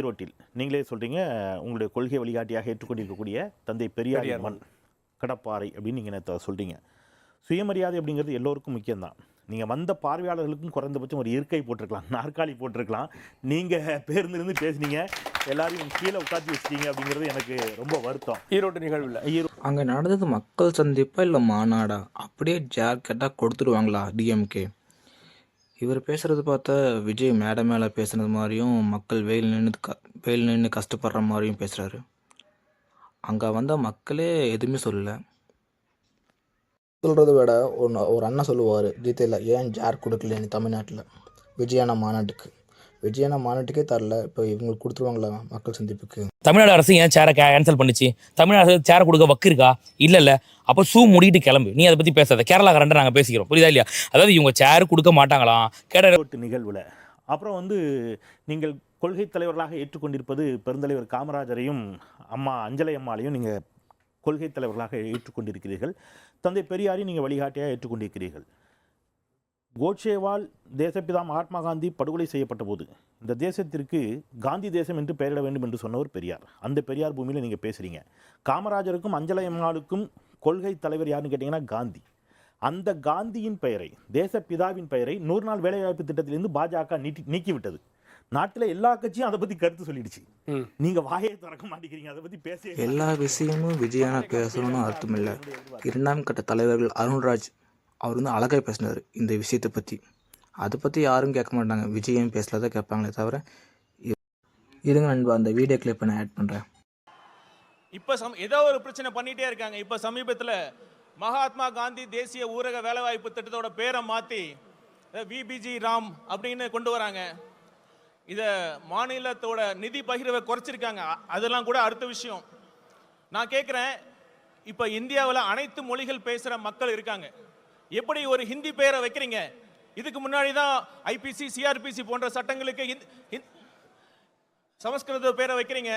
ஈரோட்டில். நீங்களே சொல்றீங்க உங்களுடைய கொள்கை வழிகாட்டியாக ஏற்றுக்கொண்டிருக்கக்கூடிய தந்தை பெரியார். மண் கடப்பாறை அப்படின்னு நீங்கள் நேற்று சொல்றீங்க. சுயமரியாதை அப்படிங்கிறது எல்லோருக்கும் முக்கியம்தான். நீங்கள் வந்த பார்வையாளர்களுக்கும் குறைந்தபட்சம் ஒரு இருக்கை போட்டிருக்கலாம் நாற்காலி போட்டிருக்கலாம். நீங்கள் பேருந்திலிருந்து பேசுனீங்க எல்லாரையும் கீழே உட்காந்து வச்சிட்டீங்க அப்படிங்கிறது எனக்கு ரொம்ப வருத்தம். ஈரோட்டு நிகழ்வில். ஈரோ அங்கே நடந்தது மக்கள் சந்திப்பா இல்லை மாநாடா? அப்படியே ஜார் கேட்டால் கொடுத்துருவாங்களா டிஎம்கே இவர் பேசுகிறது பார்த்தா விஜய் மேடை மேலே பேசுனது மாதிரியும் மக்கள் வெயில் நின்று க வெயில் நின்று கஷ்டப்படுற மாதிரியும் பேசுகிறாரு அங்கே வந்த மக்களே எதுவுமே சொல்லலை. சொல்கிறத விட ஒரு ஒரு அண்ணன் சொல்லுவார் ஜீத்தையில் ஏன் ஜார் கொடுக்கல நீ தமிழ்நாட்டில்? விஜயான மாநாட்டுக்கு. விஜயானா மாநாட்டுக்கே தரல. இப்போ இவங்களுக்கு கொடுத்துருவாங்களா மக்கள் சந்திப்புக்கு? தமிழ்நாடு அரசு ஏன் சேரை கேன்சல் பண்ணுச்சு? தமிழ்நாடு அரசு சேரை கொடுக்க வக்கு இருக்கா? இல்ல இல்ல அப்போ ஷூ மூடிட்டு கிளம்பு. நீ அதை பத்தி பேசாத. கேரளாக்காரன்ட்ட நாங்க பேசிக்கிறோம். புரியுதா இல்லையா? அதாவது இவங்க சேர் கொடுக்க மாட்டாங்களாம் கேட்ட நிகழ்வில். அப்புறம் வந்து நீங்கள் கொள்கை தலைவர்களாக ஏற்றுக்கொண்டிருப்பது பெருந்தலைவர் காமராஜரையும் அம்மா அஞ்சலை அம்மாளையும் நீங்கள் கொள்கை தலைவர்களாக ஏற்றுக்கொண்டிருக்கிறீர்கள். தந்தை பெரியாரையும் நீங்கள் வழிகாட்டியாக ஏற்றுக்கொண்டிருக்கிறீர்கள். கோட்சேவால் தேசப்பிதா மகாத்மா காந்தி படுகொலை செய்யப்பட்ட போது இந்த தேசத்திற்கு காந்தி தேசம் என்று பெயரிட வேண்டும் என்று சொன்னவர் பெரியார். அந்த பெரியார் பூமியில் நீங்கள் பேசுகிறீங்க காமராஜருக்கும் அஞ்சலை அம்மாளுக்கும் கொள்கை தலைவர் யாருன்னு கேட்டிங்கன்னா காந்தி. அந்த காந்தியின் பெயரை தேசப்பிதாவின் பெயரை நூறு நாள் வேலைவாய்ப்பு திட்டத்திலிருந்து பாஜக நீட்டி நீக்கிவிட்டது. நாட்டில் எல்லா கட்சியும் அதை பற்றி கருத்து சொல்லிடுச்சு. ம். நீங்க வாயை திறக்க மாட்டேங்கிறீங்க அதை பற்றி பேச எல்லா விஷயமும் விஜயானா பேசணும்னு அர்த்தம் இல்லை. இரண்டாம் கட்ட தலைவர்கள் அருண்ராஜ் அவர் வந்து அழகாக பேசினார் இந்த விஷயத்தை பற்றி அதை பற்றி யாரும் கேட்க மாட்டாங்க. விஜயம் பேசலதான் கேட்பாங்களே தவிர இருங்க நண்பா அந்த வீடியோ கிளிப் நான் ஆட் பண்ணுறேன் இப்போ சம் ஏதோ ஒரு பிரச்சனை பண்ணிகிட்டே இருக்காங்க. இப்போ சமீபத்தில் மகாத்மா காந்தி தேசிய ஊரக வேலைவாய்ப்பு திட்டத்தோட பேரை மாற்றி விபிஜி ராம் அப்படின்னு கொண்டு வராங்க. இதை மாநிலத்தோட நிதி பகிர்வை குறைச்சிருக்காங்க. அதெல்லாம் கூட அடுத்த விஷயம். நான் கேட்குறேன் இப்போ இந்தியாவில் அனைத்து மொழிகள் பேசுகிற மக்கள் இருக்காங்க. எப்படி ஒரு ஹிந்தி பேரை வைக்கிறீங்க? இதுக்கு முன்னாடி தான் ஐபிசி சிஆர்பிசி போன்ற சட்டங்களுக்கு சமஸ்கிருத பேரை வைக்கிறீங்க.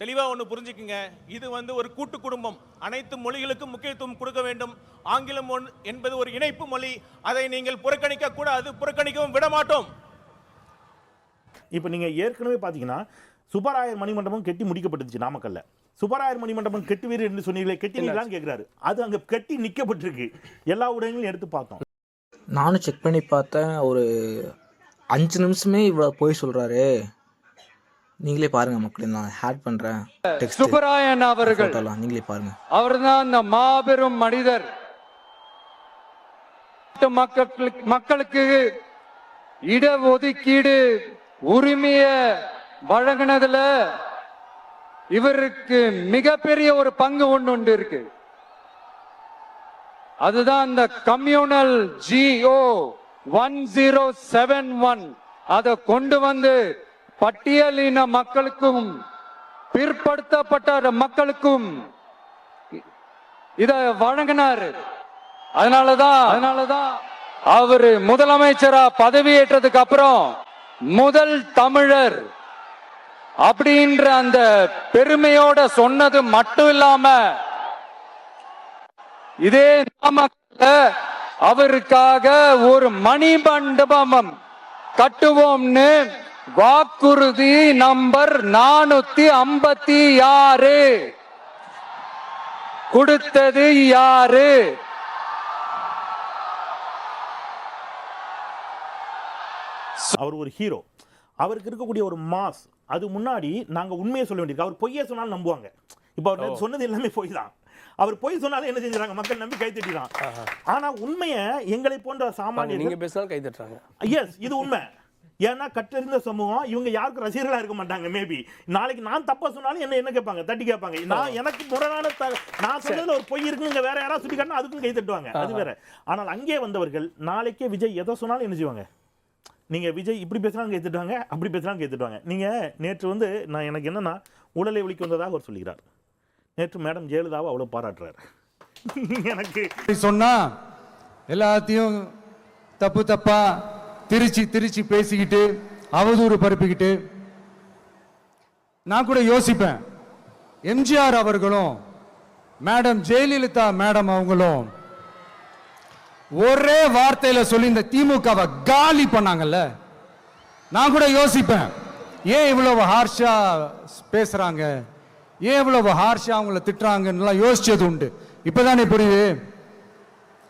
தெளிவாக ஒன்று புரிஞ்சுக்குங்க. இது வந்து ஒரு கூட்டு குடும்பம். அனைத்து மொழிகளுக்கும் முக்கியத்துவம் கொடுக்க வேண்டும். ஆங்கிலம் ஒன் என்பது ஒரு இணைப்பு மொழி. அதை நீங்கள் புறக்கணிக்க கூடாது. புறக்கணிக்கவும் விட மாட்டோம். இப்போ நீங்கள் ஏற்கனவே பார்த்தீங்கன்னா சுப்பராயர் மணிமண்டபம் கட்டி முடிக்கப்பட்டுச்சு நாமக்கல்ல. சுப்பராயர் மணிமண்டபம் கெட்டுவீர் என்று சொன்னீங்களே கெட்டினீங்களான்னு கேட்குறாரு. அது அங்க கட்டி நிக்கப்பட்டிருக்கு. எல்லா ஊடகங்களையும் எடுத்து பார்த்தோம். நானும் செக் பண்ணி பார்த்தேன். ஒரு அஞ்சு நிமிஷமே இவ்வளோ போய் சொல்கிறாரு நீங்களே பாருங்க மக்களே நான் ஆட் பண்ணுறேன் டெக்ஸ்ட் சுப்பராயன் அவர்கள். நீங்களே பாருங்க. அவர்தான் அந்த மாபெரும் மனிதர். மக்களுக்கு மக்களுக்கு இட ஒதுக்கீடு உரிமைய வழங்கினதுல இவருக்கு மிகப்பெரிய ஒரு பங்கு ஒண்ணு உண்டு இருக்கு. அதுதான் இந்த communal GO one zero seven one. அதை கொண்டு வந்து பட்டியலின மக்களுக்கும் பிற்படுத்தப்பட்ட மக்களுக்கும் இத வழங்கினாரு. அதனாலதான் அதனாலதான் அவரு முதலமைச்சரா பதவியேற்றதுக்கு அப்புறம் முதல் தமிழர் அப்படின்ற அந்த பெருமையோட சொன்னது மட்டும் இல்லாம இதே நாமக்கல்ல அவருக்காக ஒரு மணி மண்டபம் கட்டுவோம்னு வாக்குறுதி நம்பர் நானூத்தி ஐம்பத்தி ஆறு. கொடுத்தது யாரு? அவர் ஒரு ஹீரோ. அவருக்கு இருக்கக்கூடிய ஒரு மாஸ் அது முன்னாடி நாங்க உண்மையை சொல்ல வேண்டியிருக்கு. அவர் பொய்யை சொன்னாலும் நம்புவாங்க. இப்போ அவர் சொன்னது எல்லாமே பொய் தான் அவர் பொய் சொன்னாலும் என்ன செஞ்சுறாங்க மக்கள் நம்பி கை தட்டிடுறான். ஆனா உண்மையை எங்களை போன்ற சாமானியர்கள் நீங்க பேசினாலும் கை தட்டுறாங்க. எஸ் இது உண்மை. ஏன்னா கற்றறிந்த சமூகம் இவங்க யாருக்கும் ரசிகர்களா இருக்க மாட்டாங்க மேபி நாளைக்கு நான் தப்பா சொன்னாலும் என்ன என்ன கேட்பாங்க? தட்டி கேட்பாங்க. நான் எனக்கு முரணான நான் சொன்னதுல ஒரு பொய் இருக்குங்க வேற யாராவது சுட்டி காட்டினா அதுக்கும் கை தட்டுவாங்க. அது வேற. ஆனால் அங்கே வந்தவர்கள் நாளைக்கே விஜய் எதை சொன்னாலும் என்ன செய்வாங்க? நீங்கள் விஜய் இப்படி பேசுகிறாங்க கை அப்படி பேசுகிறாங்க கை நீங்கள் நேற்று வந்து நான் எனக்கு என்னென்னா உடலை ஒழிக்கு வந்ததாக அவர் சொல்கிறார் நேற்று மேடம் ஜெயலலிதாவை அவ்வளோ பாராட்டுறாரு. எனக்கு அப்படி சொன்னா எல்லாத்தையும் தப்பு தப்பா திருச்சி திருச்சி பேசிக்கிட்டு அவதூறு பரப்பிக்கிட்டு நான் கூட யோசிப்பேன். எம்ஜிஆர் அவர்களும் மேடம் ஜெயலலிதா மேடம் அவங்களும் ஒரே வார்த்தையில சொல்லி இந்த திமுகவை காலி பண்ணாங்கல்ல? நான் கூட யோசிப்பேன். ஏன் இவ்வளவு ஹார்ஷா பேசுறாங்க? ஏன் இவ்வளவு ஹார்ஷா அவங்கள திட்டுறாங்கன்னுலாம் யோசிச்சது உண்டு. இப்பதானே புரியுது?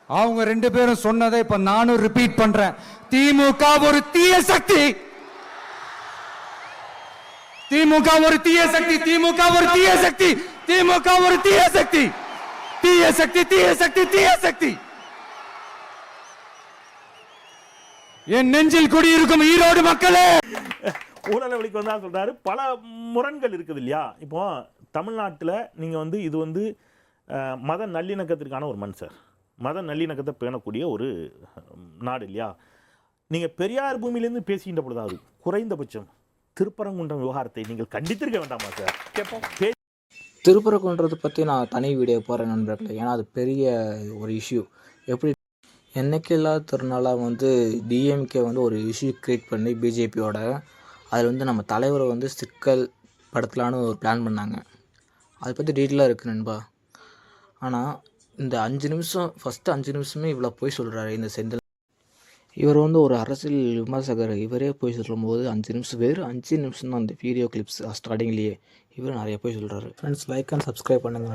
அவங்க ரெண்டு பேரும் சொன்னதை இப்ப நானும் ரிப்பீட் பண்றேன். திமுக ஒரு தீய சக்தி! திமுக ஒரு தீய சக்தி! திமுக ஒரு தீய சக்தி! திமுக ஒரு தீய சக்தி! தீய சக்தி! தீய சக்தி! தீய சக்தி! என் நெஞ்சில் குடியிருக்கும் ஈரோடு மக்களே! ஊழலை வெளிக்கு வந்தா சொல்றாரு. பல முரண்கள் இருக்குது இல்லையா? இப்போ தமிழ்நாட்டில் நீங்கள் வந்து இது வந்து மத நல்லிணக்கத்திற்கான ஒரு மண் சார் மத நல்லிணக்கத்தை பேணக்கூடிய ஒரு நாடு இல்லையா? நீங்கள் பெரியார் பூமியிலேருந்து பேசுகின்ற பொழுதாவது குறைந்தபட்சம் திருப்பரங்குன்றம் விவகாரத்தை நீங்கள் கண்டித்திருக்க வேண்டாமா சார்? கேட்போம். பே திருப்பரங்குன்றதை பற்றி நான் தனி வீடியோ போகிறேன் நண்பர்களே. ஏன்னா அது பெரிய ஒரு இஷ்யூ எப்படி என்னைக்கு இல்லாத திருநாளாக வந்து டிஎம்கே வந்து ஒரு இஷ்யூ க்ரியேட் பண்ணி பிஜேபியோட அதில் வந்து நம்ம தலைவரை வந்து சிக்கல் படுத்தலான்னு ஒரு பிளான் பண்ணாங்க. அதை பற்றி டீட்டெயிலாக இருக்குது நண்பா. ஆனால் இந்த அஞ்சு நிமிஷம் ஃபஸ்ட்டு அஞ்சு நிமிஷமே இவ்வளோ போய் சொல்கிறாரு இந்த செந்தில். இவர் வந்து ஒரு அரசியல் விமர்சகர். இவரே போய் சொல்லும்போது அஞ்சு நிமிஷம் வெறும் அஞ்சு நிமிஷம் தான் அந்த வீடியோ கிளிப்ஸ் ஸ்டார்டிங்லேயே இவர் நிறைய போய் சொல்கிறாரு ஃப்ரெண்ட்ஸ் லைக் அண்ட் சப்ஸ்கிரைப் பண்ணுங்கள்